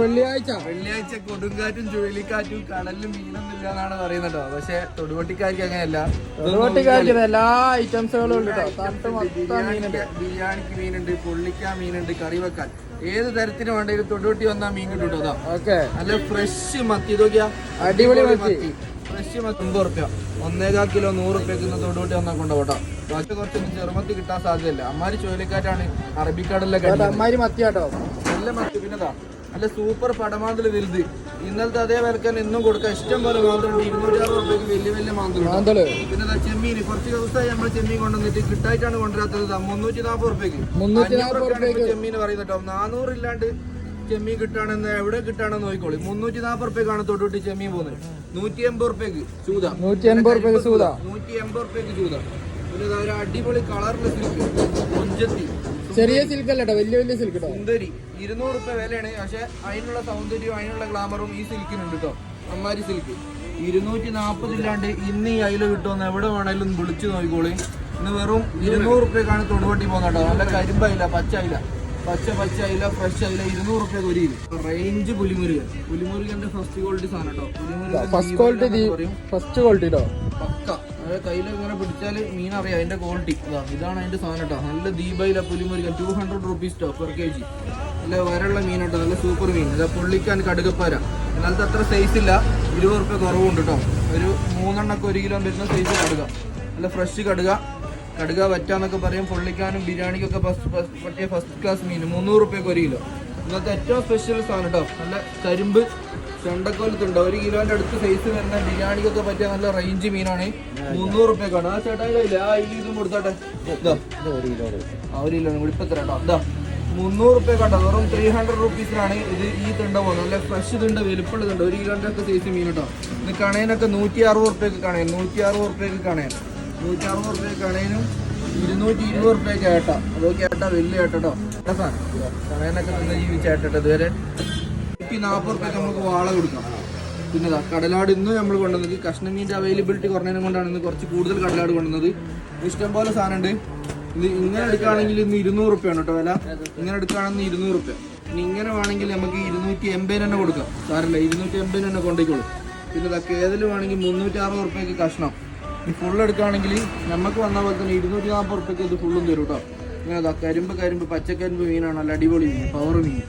വെള്ളിയാഴ്ച. വെള്ളിയാഴ്ച കൊടുങ്കാറ്റും ചുഴലിക്കാറ്റും കടലിലും മീനും ഇല്ല എന്നാണ് പറയുന്നത് കേട്ടോ. പക്ഷെ തൊടുപൊട്ടിക്കാർക്ക് അങ്ങനെയല്ല. തൊടുപൊട്ടിക്കാർക്ക് എല്ലാ ഐറ്റംസുകളും ഉണ്ട് ബിരിയാണിക്ക് മീനുണ്ട്. പൊള്ളിക്കാൻ മീനുണ്ട് കറി വെക്കാൻ. ഏത് തരത്തിന് വേണ്ടെങ്കിലും തൊടുപൊട്ടി വന്നാൽ മീൻ കിട്ടും കേട്ടോ ഓക്കെ. നല്ല ഫ്രഷ് മത്തി. നോക്കിയാ അടിപൊളി മത്തി. ഫ്രഷ് മത്തി. ഒമ്പത് റുപ്യ. ഒന്നേകാൽ കിലോ നൂറ് റുപ്യക്ക് ഇന്ന് തൊടുപട്ടി വന്നാൽ കൊണ്ടുപോട്ടോ കുറച്ച് കുറച്ചൊന്നും ചെറുമത്തി കിട്ടാൻ സാധ്യതയില്ല. അമ്മാര് ചുഴലിക്കാറ്റാണ് അറബിക്കടലിലൊക്കെ അമ്മാര് മത്തിയാട്ടോ. നല്ല മത്തി. പിന്നെതാ നല്ല സൂപ്പർ പടമാന്തൽ വലുത്. ഇന്നലത്തെ അതേ വിലക്കാൻ ഇന്നും കൊടുക്കാം. ഇഷ്ടം പോലെ മാന്തലുണ്ട് ഇരുന്നൂറ്റി അറുപത് റുപ്യക്ക് വലിയ വലിയ മാന്തലുണ്ട് പിന്നെ ചെമ്മീൻ കുറച്ച് ദിവസമായി നമ്മൾ ചെമ്മീൻ കൊണ്ടുവന്നിട്ട് കിട്ടായിട്ടാണ് കൊണ്ടുവരാത്തത്. മുന്നൂറ്റി നാൽപ്പത് റുപ്യക്ക്. ചെമ്മീന് ചെമ്മീൻ പറയുന്നത് കേട്ടോ. നാനൂറില്ലാണ്ട് ചെമ്മീൻ കിട്ടാണെന്ന് എവിടെ കിട്ടാണെന്ന് നോക്കിക്കോളി. മുന്നൂറ്റി നാൽപ്പത് റുപ്യക്കാണ് തൊട്ടുവിട്ട് ചെമ്മീൻ പോകുന്നത്. നൂറ്റി എൺപത് റുപ്യക്ക് ചൂത നൂറ്റി എൺപത് റുപ്യക്ക് ചൂത നൂറ്റി എൺപത് റുപ്യക്ക് ചൂത പിന്നെ അടിപൊളി കളറിലെ സിൽക്ക് കൊഞ്ചത്തി. ചെറിയ സിൽക്ക് അല്ല കേട്ടോ വലിയ വലിയ സിൽക്ക് സുന്ദരി. ഇരുന്നൂറ് റുപ്യ വിലയാണ്. പക്ഷെ അതിനുള്ള സൗന്ദര്യവും അതിനുള്ള ഗ്ലാമറും ഈ സിൽക്കിനുണ്ട് കേട്ടോ അമ്മാരി സിൽക്ക്. ഇരുന്നൂറ്റി നാൽപ്പത് ഇല്ലാണ്ട് ഇന്ന് ഈ അയില കിട്ടുമെന്ന് എവിടെ വേണേലും ഒന്ന് വിളിച്ചു നോക്കിക്കോളി. ഇന്ന് വെറും ഇരുന്നൂറ് റുപ്യക്കാണ് തൊടുവട്ടി പോകുന്നത് കേട്ടോ നല്ല കരിമ്പയില പച്ച അയില പച്ച പച്ച അയില ഫ്രഷ് അയില ഇരുന്നൂറ് റുപ്യ കിലോ റേഞ്ച് പുലിമുരുക പുലിമുരുകന്റെ ഫസ്റ്റ് ക്വാളിറ്റി സാധനം കേട്ടോ പുലിമുരുക ഫസ്റ്റ് ക്വാളിറ്റി ഫസ്റ്റ് ക്വാളിറ്റി കേട്ടോ പക്ക. അതായത് കയ്യിൽ ഇങ്ങനെ പിടിച്ചാൽ മീൻ അറിയാം അതിന്റെ ക്വാളിറ്റി ഇതാണ് അതിന്റെ സാധനം കേട്ടോ നല്ല ദീപയില Pulimurugan two hundred rupees to per K G നല്ല വരള്ള മീൻ കേട്ടോ നല്ല സൂപ്പർ മീൻ. ഇതാ പുള്ളിക്കാൻ കടുകപ്പാര. എന്നാലത്തെ അത്ര സൈസ് ഇല്ല. ഇരുപത് റുപ്യ കുറവുണ്ട് കേട്ടോ ഒരു മൂന്നെണ്ണൊക്കെ ഒരു കിലോ വരുന്ന സൈസ് കടുക. നല്ല ഫ്രഷ് കടുക. കടുക വറ്റാന്നൊക്കെ പറയും. പൊള്ളിക്കാനും ബിരിയാണിക്കൊക്കെ ഫസ്റ്റ് പറ്റിയ ഫസ്റ്റ് ക്ലാസ് മീൻ. മുന്നൂറ് റുപ്യക്ക് ഒരു കിലോ. ഇന്നത്തെ ഏറ്റവും സ്പെഷ്യൽ സാധനം കേട്ടോ നല്ല കരിമ്പ് ചെണ്ടക്കോലത്തുണ്ട്. ഒരു കിലോന്റെ അടുത്ത് സൈസ് വരുന്ന ബിരിയാണിക്കൊക്കെ പറ്റിയ നല്ല റേഞ്ച് മീനാണ്. മുന്നൂറ് റുപ്യക്കാണ്. ആ ചേട്ടായില്ല ആ ഇല്ല ഇതും കൊടുത്തോട്ടെ. ആ ഒരു കിലോ കൂടി ഇതാ മുന്നൂറ് റുപ്യ കണ്ടോ വെറും ത്രീ ഹൺഡ്രഡ് റുപ്പീസിനാണ് ഇത് ഈ തണ്ട പോകുന്നത് നല്ല ഫ്രഷ് തണ്ട വലുപ്പുള്ള തണ്ട. ഒരു കിലോന്റെ ഒക്കെ സൈസ് മീൻ കേട്ടോ. ഇത് കണയനൊക്കെ നൂറ്റി അറുപത് റുപ്യക്ക് കണയൻ നൂറ്റി അറുപത് റുപ്യക്ക് കണയൻ നൂറ്റി അറുപത് റുപ്യ കണയനും ഇരുന്നൂറ്റി ഇരുപത് റുപ്യക്ക് ഏട്ടാ അതൊക്കെ ഏട്ടാ വലിയ ഏട്ടോ കണയനൊക്കെ നല്ല ജീവിച്ച ഏട്ടോ ഇതുവരെ. നൂറ്റി നാൽപ്പത് റുപ്യക്ക് നമുക്ക് വാള കൊടുക്കാം. പിന്നെ കടലാട് ഇന്ന് നമ്മൾ കൊണ്ടുവന്നത് കഷ്ണമീന്റെ അവൈലബിലിറ്റി കുറഞ്ഞതിനെ കൊണ്ടാണ് ഇന്ന് കുറച്ച് കൂടുതൽ കടലാട് കൊണ്ടുവന്നത്. ഇഷ്ടംപോലെ സാധനമുണ്ട് ഇത് ഇങ്ങനെ എടുക്കുകയാണെങ്കിൽ ഇന്ന് ഇരുന്നൂറ് റുപ്യാണ് കേട്ടോ വില. ഇങ്ങനെ എടുക്കുകയാണെങ്കിൽ ഇരുന്നൂറ് റുപ്യ ഇനി ഇങ്ങനെ വേണമെങ്കിൽ നമുക്ക് ഇരുന്നൂറ്റി എൺപതിന് തന്നെ കൊടുക്കാം. സാറല്ല ഇരുന്നൂറ്റി എൺപതിന് തന്നെ കൊണ്ടുപോയിക്കോളൂ. പിന്നെ ഇതൊക്കെ ഏതിൽ വേണമെങ്കിൽ മുന്നൂറ്റി അറുപത് റുപ്യക്ക് കഷ്ണം. ഈ ഫുൾ എടുക്കുകയാണെങ്കിൽ നമുക്ക് വന്ന പോലെ തന്നെ ഇരുന്നൂറ്റി നാൽപ്പത് റുപ്യക്ക് ഇത് ഫുള്ളും തരും കേട്ടോ. ഇങ്ങനെ കരിമ്പ് കരിമ്പ് പച്ചക്കരിമ്പ് മീനാണ് നല്ല അടിപൊളി മീൻ പവർ മീൻ.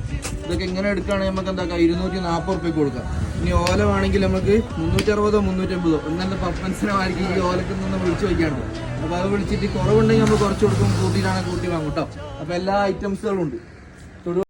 ഇതൊക്കെ ഇങ്ങനെ എടുക്കുകയാണെങ്കിൽ നമുക്ക് എന്താക്കാം? ഇരുന്നൂറ്റി നാൽപ്പത് റുപ്യക്ക് കൊടുക്കാം. ഇനി ഓല വേണമെങ്കിൽ നമുക്ക് മുന്നൂറ്റി അറുപതോ മുന്നൂറ്റമ്പതോ ഇന്നത്തെ പപ്പൻസിനായിരിക്കും ഈ ഓലക്ക് നിന്ന് വിളിച്ചു വയ്ക്കാണ്ട്. അപ്പോൾ അത് വിളിച്ചിട്ട് കുറവുണ്ടെങ്കിൽ നമ്മൾ കുറച്ച് കൊടുക്കും കൂട്ടിയിട്ടാണെങ്കിൽ കൂട്ടി വാങ്ങും കേട്ടോ അപ്പോൾ എല്ലാ ഐറ്റംസുകളും ഉണ്ട്.